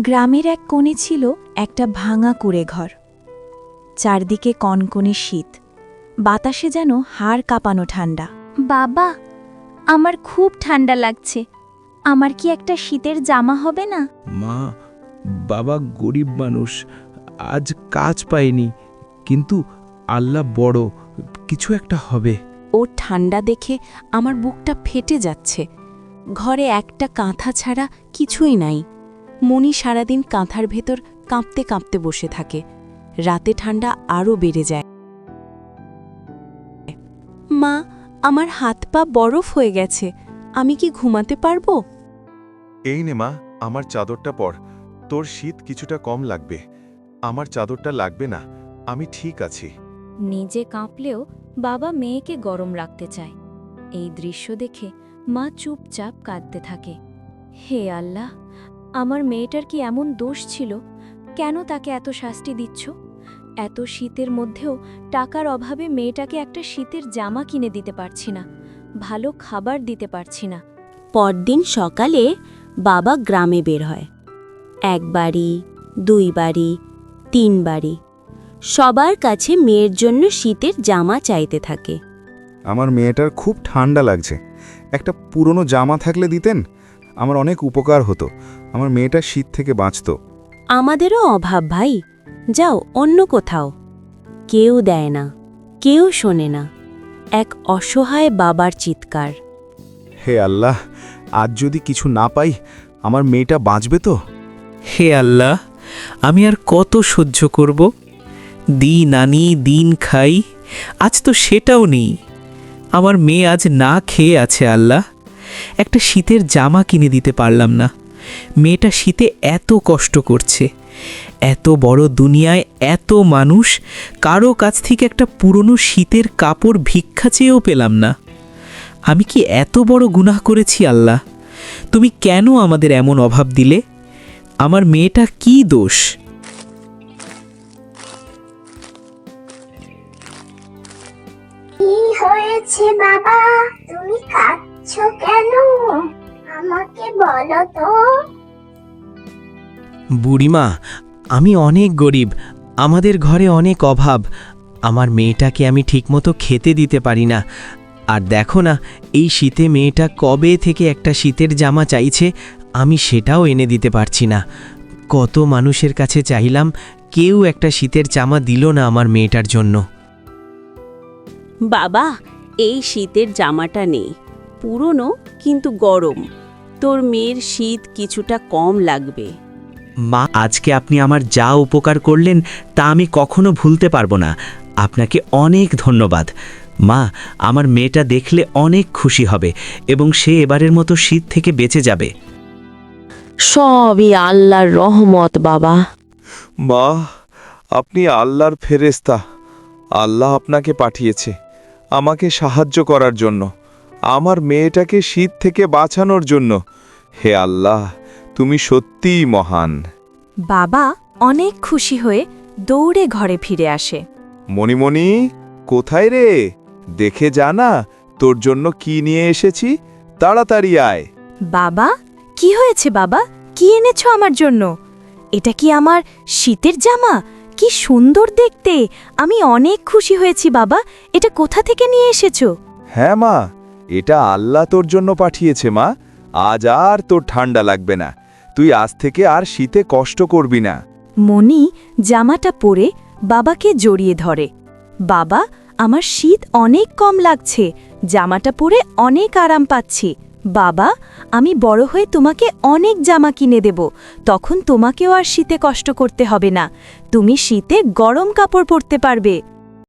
গ্রামের এক কোণে ছিল একটা ভাঙা কুড়ে ঘর। চারদিকে কনকনে শীত। বাতাসে যেন হাড় কাঁপানো ঠান্ডা। বাবা আমার খুব ঠান্ডা লাগছে। আমার কি একটা শীতের জামা হবে না? মা বাবা গরিব মানুষ। আজ কাজ পায়নি কিন্তু আল্লাহ বড় কিছু একটা হবে। ও ঠান্ডা দেখে আমার বুকটা ফেটে যাচ্ছে। ঘরে একটা কাঁথা ছাড়া কিছুই নাই। মনি সারাদিন কাঁথার ভেতর কাঁপতে কাঁপতে বসে থাকে। রাতে ঠান্ডা আরও বেড়ে যায়। মা আমার হাত পা বরফ হয়ে গেছে। আমি কি ঘুমাতে পারব? এই নে মা আমার চাদরটা পর। তোর শীত কিছুটা কম লাগবে। আমার চাদরটা লাগবে না। আমি ঠিক আছি। নিজে কাঁপলেও বাবা মেয়েকে গরম রাখতে চায়। এই দৃশ্য দেখে মা চুপচাপ কাঁদতে থাকে। হে আল্লাহ আমার মেয়েটার কি এমন দোষ ছিল? কেন তাকে এত শাস্তি দিচ্ছ? এত শীতের মধ্যেও টাকার অভাবে মেয়েটাকে একটা শীতের জামা কিনে দিতে পারছি না, ভালো খাবার দিতে পারছি না। পরদিন সকালে বাবা গ্রামে বের হয়। এক বাড়ি, দুই বাড়ি, তিন বাড়ি। সবার কাছে মেয়ের জন্য শীতের জামা চাইতে থাকে। আমার মেয়েটার খুব ঠান্ডা লাগছে। একটা পুরনো জামা থাকলে দিতেন? আমার অনেক উপকার হতো। আমার মেয়েটা শীত থেকে বাঁচত। আমাদেরও অভাব ভাই। যাও অন্য কোথাও। কেউ দেয় না কেউ শোনে না। এক অসহায় বাবার চিৎকার। হে আল্লাহ আজ যদি কিছু না পাই আমার মেয়েটা বাঁচবে তো? হে আল্লাহ আমি আর কত সহ্য করব? দিন আনি দিন খাই আজ তো সেটাও নেই। আমার মেয়ে আজ না খেয়ে আছে আল্লাহ। একটা শীতের জামা কিনে দিতে পারলাম না। মেয়েটা শীতে এত কষ্ট করছে। এত বড় দুনিয়ায় এত মানুষ, কারও কাছ থেকে একটা পুরনো শীতের কাপড় ভিক্ষা চেয়েও পেলাম না। আমি কি এত বড় গুনাহ করেছি আল্লাহ? তুমি কেন আমাদের এমন অভাব দিলে? আমার মেয়েটা কি দোষ? হয়েছে বাবা? তুমি কাঁদছো কেন? আমাকে বলো তো। বুড়িমা আমি অনেক গরিব আমাদের ঘরে অনেক অভাব। আমার মেয়েটাকে আমি ঠিকমতো খেতে দিতে পারি না। আর দেখো না এই শীতে মেয়েটা কবে থেকে একটা শীতের জামা চাইছে আমি সেটাও এনে দিতে পারছি না। কত মানুষের কাছে চাইলাম কেউ একটা শীতের জামা দিল না আমার মেয়েটার জন্য। বাবা এই শীতের জামাটা নেই। পুরনো কিন্তু গরম। তোর মেয়ের শীত কিছুটা কম লাগবে। মা আজকে আপনি আমার যা উপকার করলেন তা আমি কখনো ভুলতে পারব না। আপনাকে অনেক ধন্যবাদ। মা আমার মেয়েটা দেখলে অনেক খুশি হবে এবং সে এবারের মতো শীত থেকে বেঁচে যাবে। সবই আল্লাহর রহমত বাবা। মা আপনি আল্লাহর ফেরেস্তা আল্লাহ আপনাকে পাঠিয়েছে। আমাকে সাহায্য করার জন্য। আমার মেয়েটাকে শীত থেকে বাঁচানোর জন্য। হে আল্লাহ তুমি সত্যিই মহান। বাবা অনেক খুশি হয়ে দৌড়ে ঘরে ফিরে আসে। মণিমণি কোথায় রে? দেখে জানা তোর জন্য কি নিয়ে এসেছি? তাড়াতাড়ি আয়। বাবা কি হয়েছে বাবা? কি এনেছ আমার জন্য? এটা কি আমার শীতের জামা? কি সুন্দর দেখতে। আমি অনেক খুশি হয়েছি বাবা। এটা কোথা থেকে নিয়ে এসেছ? হ্যাঁ মা এটা আল্লাহ তোর জন্য পাঠিয়েছে, মা। আজ আর তোর ঠান্ডা লাগবে না। তুই আজ থেকে আর শীতে কষ্ট করবি না। মনি জামাটা পরে বাবাকে জড়িয়ে ধরে। বাবা, আমার শীত অনেক কম লাগছে, জামাটা পরে অনেক আরাম পাচ্ছি। বাবা, আমি বড় হয়ে তোমাকে অনেক জামা কিনে দেব, তখন তোমাকেও আর শীতে কষ্ট করতে হবে না। তুমি শীতে গরম কাপড় পরতে পারবে।